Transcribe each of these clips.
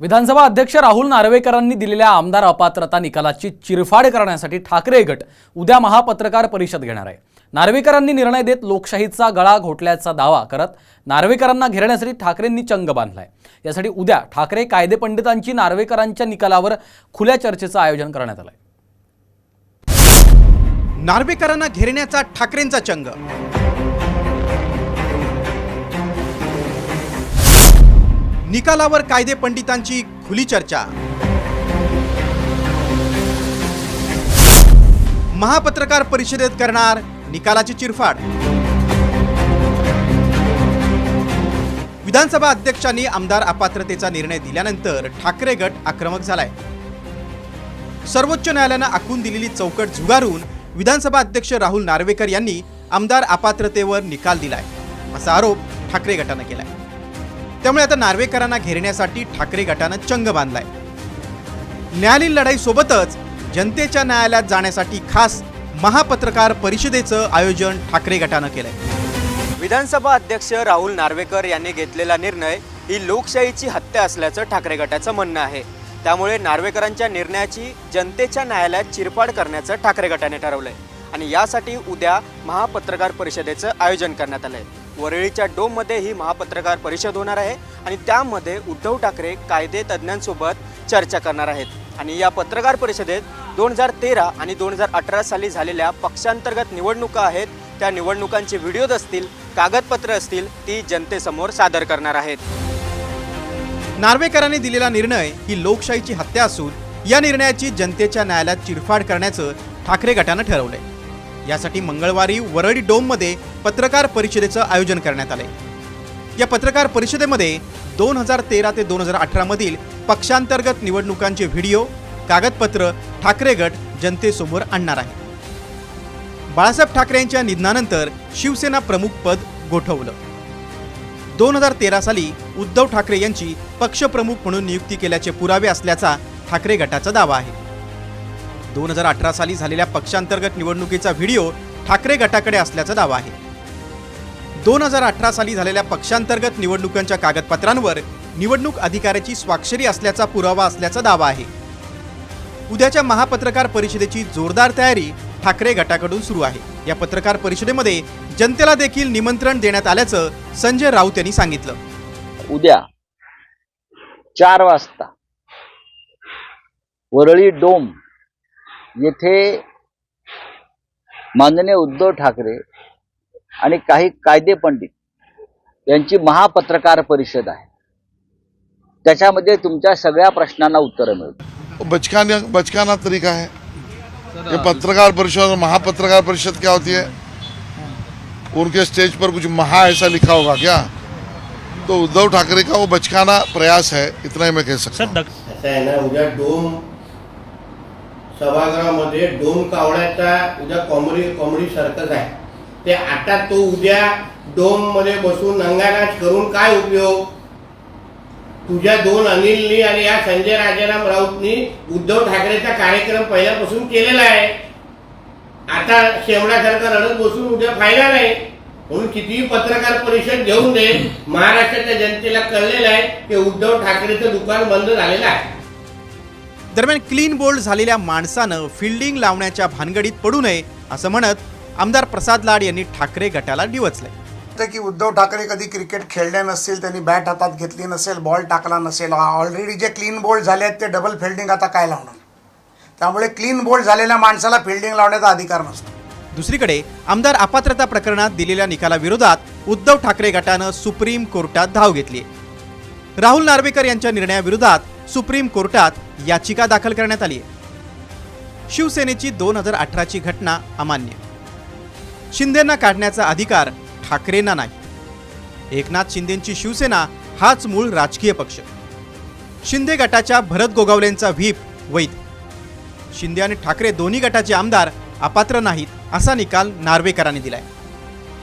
विधानसभा अध्यक्ष राहुल नार्वेकरांनी दिलेल्या आमदार अपात्रता निकालाची चिरफाड करण्यासाठी ठाकरे गट उद्या महापत्रकार परिषद घेणार आहे. नार्वेकरांनी निर्णय देत लोकशाहीचा गळा घोटल्याचा दावा करत नार्वेकरांना घेरण्यासाठी ठाकरेंनी चंग बांधलाय. यासाठी उद्या ठाकरे कायदे पंडितांची नार्वेकरांच्या निकालावर खुल्या चर्चेचं आयोजन करण्यात आलंय. नार्वेकरांना घेरण्याचा ठाकरेंचा चंग. निकालावर कायदे पंडितांची खुली चर्चा. महापत्रकार परिषदेत करणार निकालाची चिरफाड. विधानसभा अध्यक्षांनी आमदार अपात्रतेचा निर्णय दिल्यानंतर ठाकरे गट आक्रमक झालाय. सर्वोच्च न्यायालयानं आखून दिलेली चौकट झुगारून विधानसभा अध्यक्ष राहुल नार्वेकर यांनी आमदार अपात्रतेवर निकाल दिलाय असा आरोप ठाकरे गटानं केलाय. त्यामुळे आता नार्वेकरांना घेरण्यासाठी ठाकरे गटानं चंग बांधलाय. न्यायालयीन लढाईसोबतच जनतेच्या न्यायालयात जाण्यासाठी खास महापत्रकार परिषदेचं आयोजन ठाकरे गटानं केलंय. विधानसभा अध्यक्ष राहुल नार्वेकर यांनी घेतलेला निर्णय ही लोकशाहीची हत्या असल्याचं ठाकरे गटाचं म्हणणं आहे. त्यामुळे नार्वेकरांच्या निर्णयाची जनतेच्या न्यायालयात चिरपाड करण्याचं ठाकरे गटाने ठरवलंय. आणि यासाठी उद्या महापत्रकार परिषदेचं आयोजन करण्यात आलंय. वरळीच्या डोममध्ये ही महापत्रकार परिषद होणार आहे आणि त्यामध्ये उद्धव ठाकरे कायदे तज्ज्ञांसोबत चर्चा करणार आहेत. आणि या पत्रकार परिषदेत दोन हजार तेरा आणि दोन हजार अठरा साली झालेल्या पक्षांतर्गत निवडणुका आहेत त्या निवडणुकांचे व्हिडिओज असतील कागदपत्र असतील ती जनतेसमोर सादर करणार आहेत. नार्वेकरांनी दिलेला निर्णय ही लोकशाहीची हत्या असून या निर्णयाची जनतेच्या न्यायालयात चिरफाड करण्याचं ठाकरे गटानं ठरवलंय. यासाठी मंगळवारी वरळी डोममध्ये पत्रकार परिषदेचं आयोजन करण्यात आले या पत्रकार परिषदेमध्ये दोन हजार तेरा ते दोन हजार अठरामधील पक्षांतर्गत निवडणुकांचे व्हिडिओ कागदपत्र ठाकरे गट जनतेसमोर आणणार आहे. बाळासाहेब ठाकरे यांच्या निधनानंतर शिवसेना प्रमुख पद गोठवलं. दोन हजार तेरा साली उद्धव ठाकरे यांची पक्षप्रमुख म्हणून नियुक्ती केल्याचे पुरावे असल्याचा ठाकरे गटाचा दावा आहे. दोन हजार अठरा साली झालेल्या पक्षांतर्गत निवडणुकीचा व्हिडिओ ठाकरे गटाकडे असल्याचा दावा आहे. दोन हजार अठरा साली झालेल्या पक्षांतर्गत निवडणुकांच्या कागदपत्रांवर निवडणूक अधिकाऱ्याची स्वाक्षरी असल्याचा पुरावा असल्याचा दावा आहे. उद्याच्या महापत्रकार परिषदेची जोरदार तयारी ठाकरे गटाकडून सुरू आहे. या पत्रकार परिषदेमध्ये जनतेला देखील निमंत्रण देण्यात आल्याचं संजय राऊत यांनी सांगितलं. उद्या चार वाजता वरळी डोम येथे माननीय उद्धव ठाकरे आणि काही कायदे पंडित यांची महापत्रकार परिषद आहे. त्याच्यामध्ये तुमच्या सगळ्या प्रश्नांना उत्तरं मिळतील. बचकाना बचकाना तरीका है ये पत्रकार परिषद और महापत्रकार परिषद क्या होती है? उनके स्टेज पर कुछ महा ऐसा लिखा होगा क्या? तो उद्धव ठाकरे का वो बचकाना प्रयास है इतना ही मैं कह सकता हूँ। असं आहे ना उद्या डोम सभागृहामध्ये डोम कावळ्याचा उद्या कॉमेडी कॉमेडी सर्कस आहे. ते आता तो उद्या डोममध्ये बसून नंगानाच करून काय उपयोग? तुझ्या दोन अनिलनी आणि या संजय राजाराम राऊतनी उद्धव ठाकरेचा कार्यक्रम पहिल्यापासून केलेला आहे. आता शेवण्यासारखा रडत बसून उद्या फायदा नाही म्हणून कितीही पत्रकार परिषद घेऊन दे महाराष्ट्राच्या जनतेला कळलेलं आहे की उद्धव ठाकरेचं दुकान बंद झालेलं आहे. दरम्यान क्लीन बोल्ड झालेल्या माणसानं फिल्डिंग लावण्याच्या भानगडीत पडू नये असं म्हणत आमदार प्रसाद लाड यांनी ठाकरे गटाला डिवचलंय वाटतं की उद्धव ठाकरे कधी क्रिकेट खेळले नसतील त्यांनी बॅट हातात घेतली नसेल बॉल टाकला नसेल ऑलरेडी जे क्लीन बोल्ड झाले आहेत ते डबल फिल्डिंग आता काय लावणार? त्यामुळे क्लीन बोल्ड झालेल्या माणसाला फिल्डिंग लावण्याचा अधिकार नसतो. दुसरीकडे आमदार अपात्रता प्रकरणात दिलेल्या निकालाविरोधात उद्धव ठाकरे गटानं सुप्रीम कोर्टात धाव घेतली राहुल नार्वेकर यांच्या निर्णयाविरोधात सुप्रीम कोर्टात याचिका दाखल करण्यात आली आहे. शिवसेनेची दोन हजार अठराची घटना अमान्य. शिंदेंना काढण्याचा अधिकार ठाकरेंना नाही. एकनाथ शिंदेंची शिवसेना हाच मूळ राजकीय पक्ष. शिंदे गटाच्या भरत गोगावलेंचा व्हीप वैध. शिंदे आणि ठाकरे दोन्ही गटाचे आमदार अपात्र नाहीत असा निकाल नार्वेकरांनी दिलाय.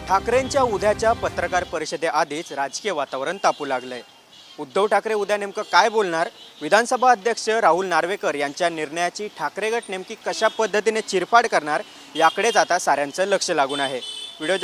ठाकरेंच्या उद्याच्या पत्रकार परिषदेआधीच राजकीय वातावरण तापू लागलंय. उद्धव ठाकरे उद्या नेमकं काय बोलणार? विधानसभा अध्यक्ष राहुल नार्वेकर यांच्या निर्णयाची ठाकरे गट नेमकी कशा पद्धतीने चिरफाड करणार? याकडेच आता साऱ्यांचं लक्ष लागून आहे. व्हिडिओ